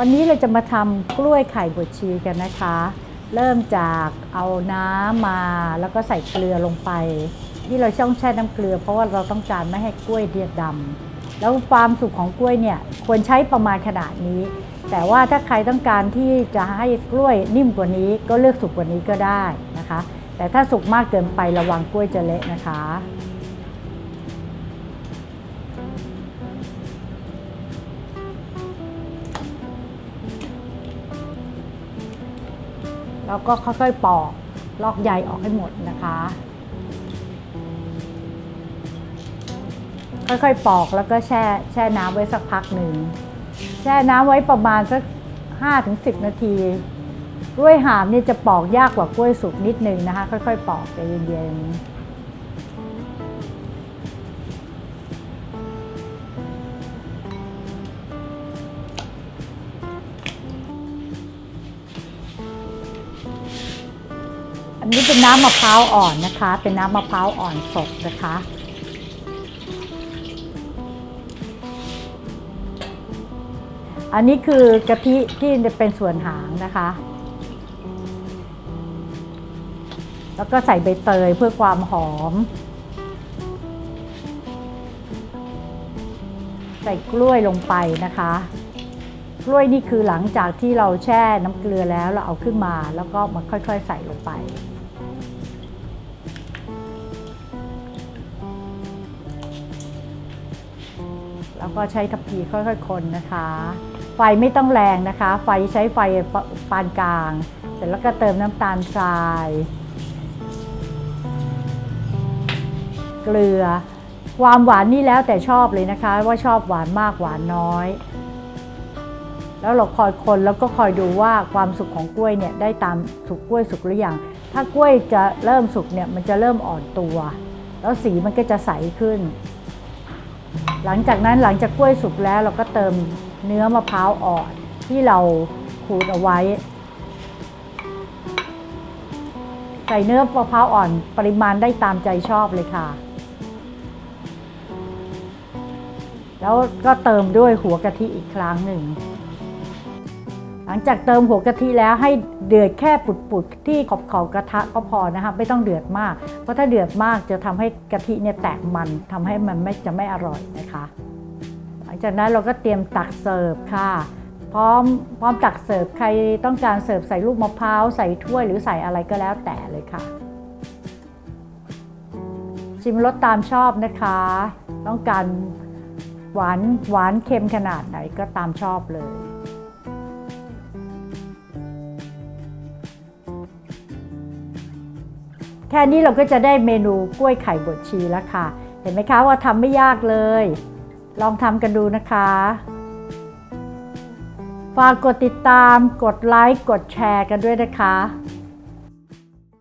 วันนี้เราจะมาทำกล้วยไข่บดชีกันนะคะ เริ่มจากเอาน้ำมาแล้วก็ใส่เกลือลงไป ที่เราช่องแช่น้ำเกลือ เพราะว่าเราต้องการไม่ให้กล้วยเดียดดำแล้วความสุกของกล้วยเนี่ยควรใช้ประมาณขนาดนี้ แต่ว่าถ้าใครต้องการที่จะให้กล้วยนิ่มกว่านี้ ก็เลือกสุกกว่านี้ก็ได้นะคะ แต่ถ้าสุกมากเกินไประวังกล้วยจะเละนะคะ แล้วก็ค่อยๆปอกลอกใยออกให้หมดนะคะ ค่อยๆปอกแล้วก็แช่แช่น้ำไว้สักพักหนึ่งแช่น้ำไว้ประมาณสัก5-10 นาทีกล้วยหามนี่จะปอกยากกว่ากล้วยสุกนิดนึงนะคะ ค่อยๆ ปอกใจเย็นๆ อันนี้เป็นน้ำมะพร้าวอ่อนนะคะ เป็นน้ำมะพร้าวอ่อนสดนะคะ อันนี้คือกะทิที่เป็นส่วนหางนะคะ แล้วก็ใส่ใบเตยเพื่อความหอม ใส่กล้วยลงไปนะคะกล้วยนี่คือหลังจากที่เราแช่น้ำเกลือแล้วเราเอาขึ้นมา แล้วก็มาค่อยๆใส่ลงไป แล้วก็ใช้ทัพพีค่อยๆ คนนะคะ ไฟไม่ต้องแรงนะคะ ไฟใช้ไฟปานกลาง เสร็จแล้วก็เติมน้ำตาลทราย เกลือ ความหวานนี่แล้วแต่ชอบเลยนะคะ ว่าชอบหวานมากหวานน้อย แล้วเราคอยคนแล้วก็คอยดูว่าความสุกของกล้วยเนี่ยได้ตามสุกกล้วยสุกหรือยัง ถ้ากล้วยจะเริ่มสุกเนี่ยมันจะเริ่มอ่อนตัว แล้วสีมันก็จะใสขึ้น หลังจากนั้นหลังจากกล้วยสุกแล้วเราก็เติมเนื้อมะพร้าวอ่อนที่เราขูดเอาไว้ ใส่เนื้อมะพร้าวอ่อนปริมาณได้ตามใจชอบเลยค่ะ แล้วก็เติมด้วยหัวกะทิอีกครั้งหนึ่ง หลังจากเติมหัวกะทิแล้วให้เดือดแค่ปุดๆที่ขอบขอบกระทะก็พอนะคะไม่ต้องเดือดมาก เพราะถ้าเดือดมากจะทำให้กะทิเนี่ยแตกมันทำให้มันไม่จะไม่อร่อยนะคะ หลังจากนั้นเราก็เตรียมตักเสิร์ฟค่ะ พร้อมพร้อมตักเสิร์ฟใครต้องการเสิร์ฟใส่ลูกมะพร้าวใส่ถ้วยหรือใส่อะไรก็แล้วแต่เลยค่ะ ชิมรสตามชอบนะคะ ต้องการหวานหวานเค็มขนาดไหนก็ตามชอบเลย แค่นี้เราก็จะได้เมนูกล้วยไข่บดชีแล้วค่ะ เห็นไหมคะว่าทำไม่ยากเลย ลองทำกันดูนะคะ ฝากกดติดตาม กดไลค์ กดแชร์กันด้วยนะคะ